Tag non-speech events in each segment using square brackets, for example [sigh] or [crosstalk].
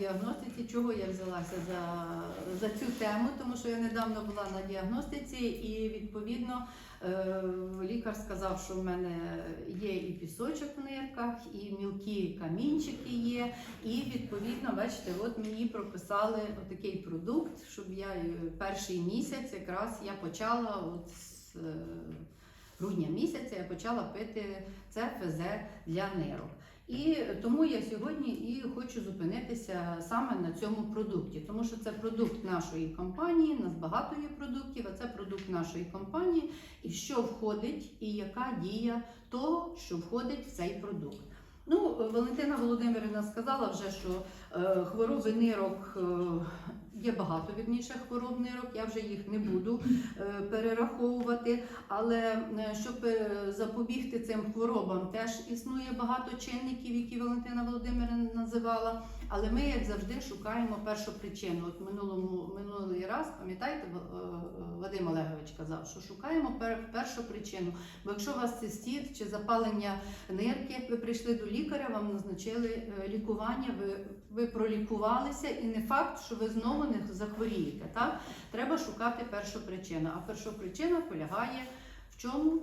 діагностиці. Чого я взялася за, за цю тему? Тому що я недавно була на діагностиці, і відповідно е, лікар сказав, що в мене є і пісочок в нирках, і мілкі камінчики є. І відповідно, бачите, от мені прописали такий продукт, щоб я е, перший місяць якраз я почала от з е, грудня місяця я почала пити це ФЗ для нирок. І тому я сьогодні і хочу зупинитися саме на цьому продукті, тому що це продукт нашої компанії, у нас багато є продуктів, а це продукт нашої компанії, і що входить, і яка дія того, що входить в цей продукт. Ну, Валентина Володимирівна сказала вже, що хвороби нирок е, є багато вірніше хвороб нирок, я вже їх не буду е, перераховувати. Але е, щоб е, запобігти цим хворобам, теж існує багато чинників, які Валентина Володимирівна називала. Але ми, як завжди, шукаємо першу причину. От минулому минулий раз, пам'ятаєте, е, Вадим Олегович казав, що шукаємо першу причину. Бо якщо у вас цистит чи запалення нирки, ви прийшли до лікаря, вам назначили е, лікування, ви, ви пролікувалися, і не факт, що ви знову не захворієте. Так? Треба шукати першу причину. А перша причина полягає в чому?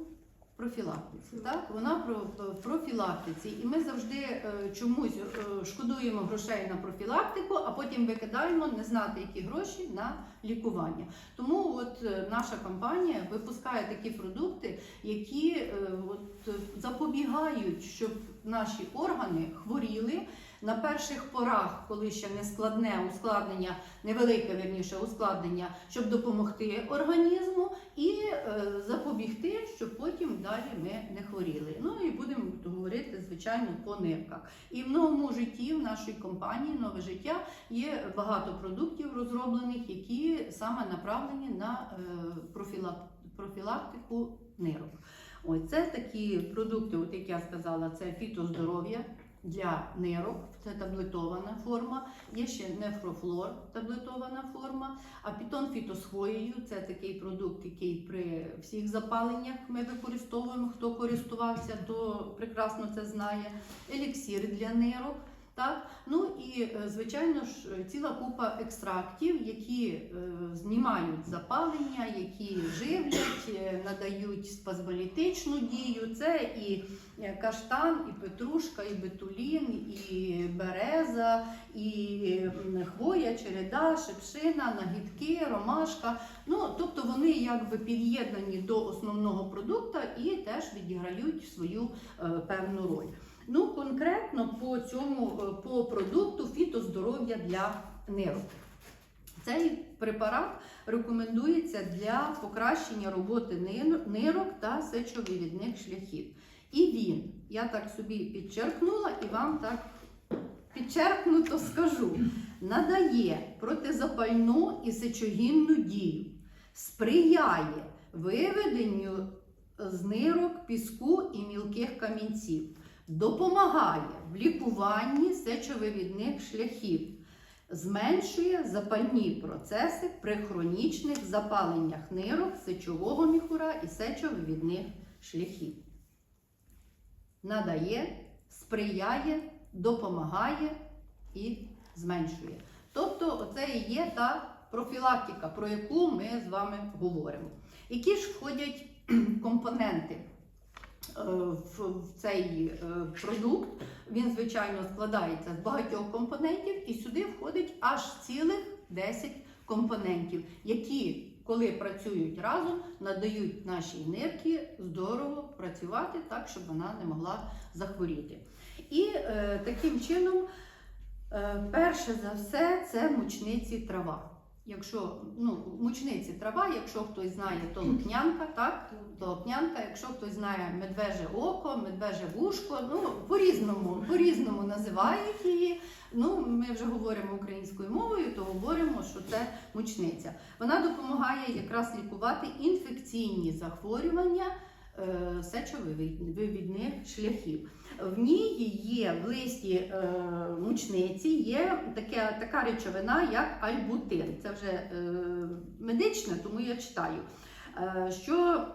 Профілактиці. Так? Вона про профілактиці. І ми завжди е, чомусь е, шкодуємо грошей на профілактику, а потім викидаємо не знати, які гроші на лікування. Тому от е, наша компанія випускає такі продукти, які е, от, запобігають, щоб наші органи хворіли. На перших порах, коли ще не складне ускладнення, невелике вірніше ускладнення, щоб допомогти організму і е, запобігти, щоб потім далі ми не хворіли. Ну і будемо говорити, звичайно, по нирках. І в новому житті в нашій компанії нове життя є багато продуктів розроблених, які саме направлені на е, профілак- профілактику нирок. Ось це такі продукти, от як я сказала, це фітоздоров'я для нирок, це таблетована форма. Є ще нефрофлор, таблетована форма. А пітон фітосхоєю це такий продукт, який при всіх запаленнях ми використовуємо. Хто користувався, то прекрасно це знає. Еліксір для нирок. Так? Ну і е, звичайно ж ціла купа екстрактів, які е, знімають запалення, які живлять, е, надають спазмолітичну дію. Це і е, каштан, і петрушка, і бетулін, і береза, і хвоя, череда, шипшина, нагідки, ромашка. Ну, тобто вони якби під'єднані до основного продукту і теж відіграють свою е, певну роль. Ну, конкретно по цьому е, по продукту фітоздоров'я для нирок. Цей препарат рекомендується для покращення роботи нирок та сечовивідних шляхів. І він, я так собі підчеркнула і вам так підчеркнуто скажу, надає протизапальну і сечогінну дію, сприяє виведенню з нирок піску і мілких камінців допомагає в лікуванні сечовивідних шляхів, зменшує запальні процеси при хронічних запаленнях нирок, сечового міхура і сечовивідних шляхів. Надає, сприяє, допомагає і зменшує. Тобто, це і є та профілактика, про яку ми з вами говоримо. Які ж входять компоненти? Е, в цей е, продукт. Він, звичайно, складається з багатьох компонентів, і сюди входить аж цілих 10 компонентів, які, коли працюють разом, надають нашій нирці здорово працювати так, щоб вона не могла захворіти. І е, таким чином, е, перше за все, це мучниці трава. Якщо ну, мучниці трава, якщо хтось знає, то лукнянка, так? То лукнянка, якщо хтось знає медвеже око, медвеже вушко, ну по-різному, по-різному називають її. Ну, ми вже говоримо українською мовою, то говоримо, що це мучниця. Вона допомагає якраз лікувати інфекційні захворювання сечовивідних шляхів. В ній є в листі е, мучниці є таке, така речовина, як альбутин. Це вже медична, тому я читаю. Е, що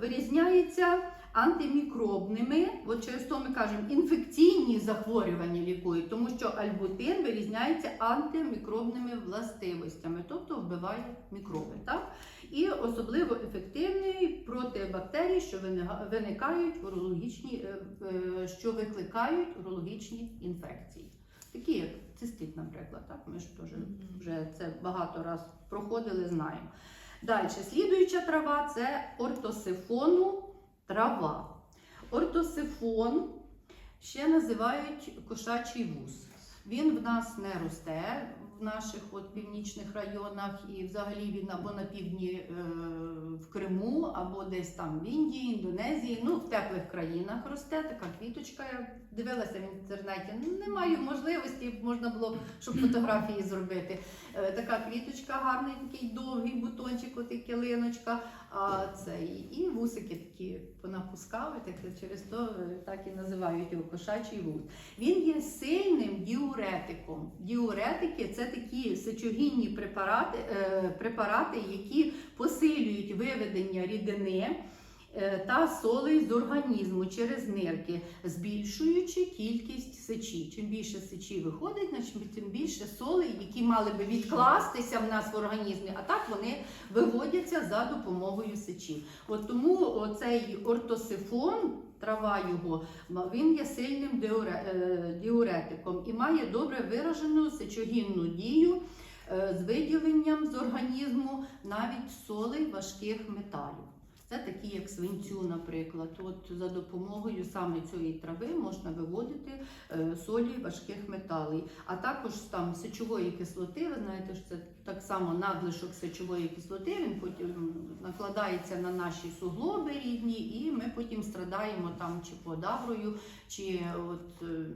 вирізняється антимікробними. От через то ми кажемо, інфекційні захворювання лікують, тому що альбутин вирізняється антимікробними властивостями, тобто вбиває мікроби. Так? І особливо ефективний проти бактерій, що виникають урологічні, е, е, що викликають урологічні інфекції. Такі як цистит, наприклад. Так? Ми ж теж вже це багато раз проходили, знаємо. Далі, слідуюча трава це ортосифону трава. Ортосифон ще називають кошачий вуз. Він в нас не росте в наших от північних районах, і взагалі він або на півдні е, або десь там в Індії, Індонезії, ну в теплих країнах росте така квіточка. Я дивилася в інтернеті. Не маю можливості, можна було щоб [clears throat] фотографії зробити. Е, така квіточка, гарний такий довгий бутончик, от і килиночка. А цей і вусики такі понапускали, так через то е, так і називають його кошачий вуз. Він є сильним діуретиком. Діуретики це такі сечогінні препарати, е, препарати, які посилюють виведення рідини. е, Та солей з організму через нирки, збільшуючи кількість сечі. Чим більше сечі виходить, тим більше солей, які мали би відкластися в нас в організмі, а так вони виводяться за допомогою сечі. От тому цей ортосифон, трава його, він є сильним е, діуретиком і має добре виражену сечогінну дію е, з виділенням з організму навіть солей важких металів. Це такі, як свинцю, наприклад. От за допомогою саме цієї трави можна виводити е, солі важких металей, а також там сечової кислоти. Ви знаєте, що це так само надлишок сечової кислоти. Він потім накладається на наші суглоби рідні, і ми потім страдаємо там чи подагрою, чи от е,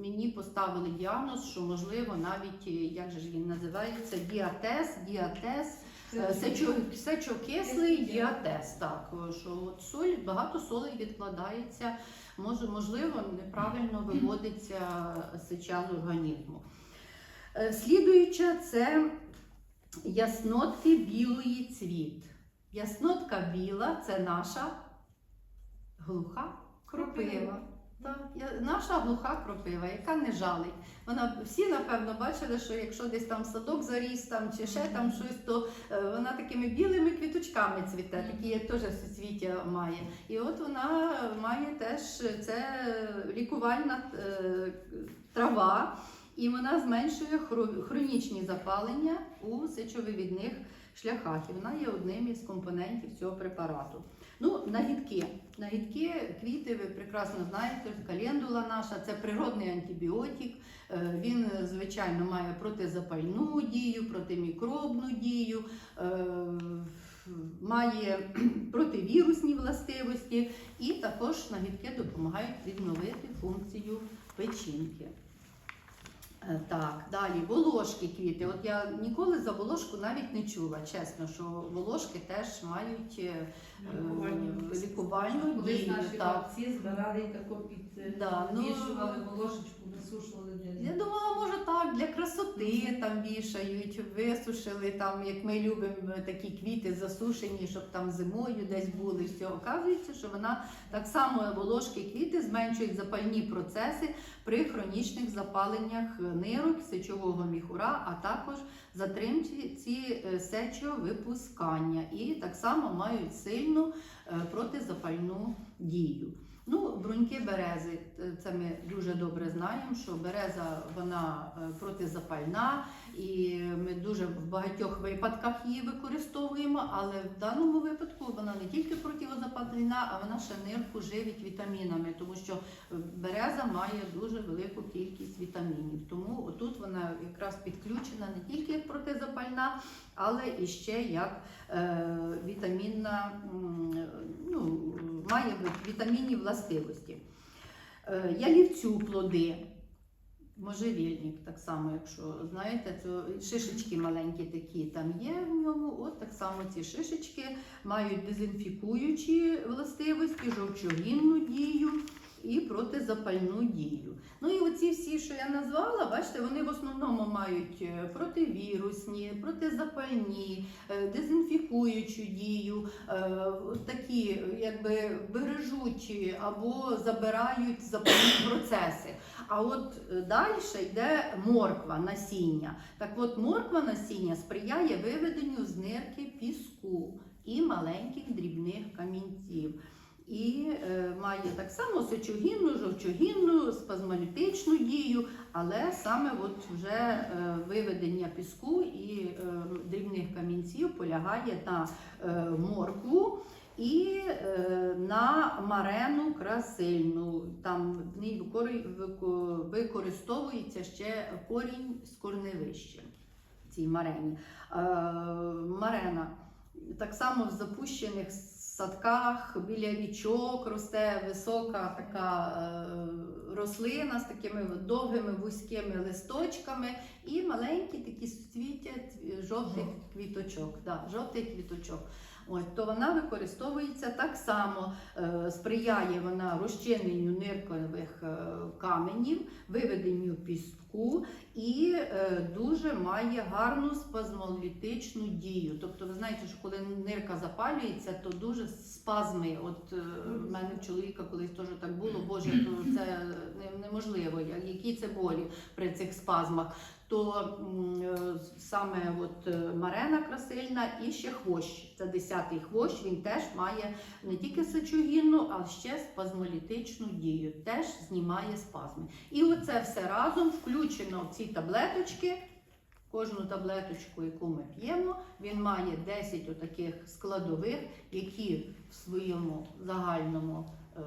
мені поставили діагноз, що можливо навіть е, як же ж він називається діатез, діатез. Е, сечо- Сечокислий діатез, так, що от соль, багато солей відкладається, може, можливо, неправильно [clears throat] виводиться сеча з організму. Е, Слідуюча це яснотки білої цвіт. Яснотка біла це наша глуха кропива. Так, я- наша глуха кропива, яка не жалить. Вона всі напевно бачили, що якщо десь там садок заріс там чи ще там щось, то е, вона такими білими квіточками цвіте, такі теж всесвіття має. І от вона має теж це лікувальна е, трава, і вона зменшує хронічні запалення у сечовивідних шляхах. І вона є одним із компонентів цього препарату. Ну, нагідки. Нагідки, квіти, ви прекрасно знаєте, календула наша це природний антибіотик. Е, Він, звичайно, має протизапальну дію, протимікробну дію, е, має [clears throat] противірусні властивості, і також нагідки допомагають відновити функцію печінки. Е, Так, далі волошки квіти. От я ніколи за волошку навіть не чула, чесно, що волошки теж мають е, е, лікувальну Колись наші Так. бабці збирали і тако під Да, ну, волошечку, висушували для Я думала, може так, для красоти там вішають, висушили там, як ми любимо такі квіти засушені, щоб там зимою десь були. Все оказується, що вона так само волошки квіти зменшують запальні процеси при хронічних запаленнях нирок, сечового міхура, а також затримці ці е, сечовипускання. І так само мають сильну е, протизапальну дію. Ну, бруньки берези, е, це ми дуже добре знаємо, що береза вона е, протизапальна, і ми дуже в багатьох випадках її використовуємо, але в даному випадку вона не тільки протизапальна, а вона ще нирку живить вітамінами, тому що береза має дуже велику кількість вітамінів. Тому отут вона якраз підключена не тільки як протизапальна, але і ще як е, вітамінна, ну, має вітамінні властивості. Е, ялівцю плоди. Можжевільник, так само, якщо знаєте, то шишечки маленькі такі там є в ньому. От так само ці шишечки мають дезінфікуючі властивості, жовчогінну дію і протизапальну дію. Ну і оці всі, що я назвала, бачите, вони в основному мають е, противірусні, протизапальні, е, дезінфікуючу дію, е, такі якби бережуть або забирають запальні процеси. А от далі йде морква насіння. Так от морква насіння сприяє виведенню з нирки піску і маленьких дрібних камінців. І е, має так само сечогінну, жовчогінну, спазмолітичну дію, але саме от вже е, виведення піску і е, дрібних камінців полягає на е, моркву і е, на марену красильну. Там в ній використовується ще корінь з корневищем в цій марені. Е, марена так само в запущених садках біля річок росте висока така е, рослина з такими довгими вузькими листочками і маленькі такі суцвіття жовтих квіточок. Да, жовтих квіточок. Ось, то вона використовується так само, е, сприяє вона розчиненню ниркових е, каменів, виведенню піску і е, дуже має гарну спазмолітичну дію. Тобто, ви знаєте, що коли нирка запалюється, то дуже спазми. От в мене в чоловіка колись теж так було, боже, то це неможливо. Які це болі при цих спазмах. То е, саме от е, марена красильна і ще хвощ. Це десятий хвощ. Він теж має не тільки сечогінну, а ще спазмолітичну дію. Теж знімає спазми. І оце все разом включено в ці таблеточки. Кожну таблеточку, яку ми п'ємо, він має 10 отаких складових, які в своєму загальному е,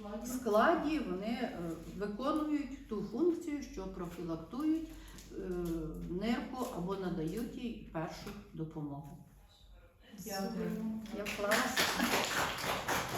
Складі. складі вони е, виконують ту функцію, що профілактують е, нирку або надають їй першу допомогу. Дякую. Я вклалася.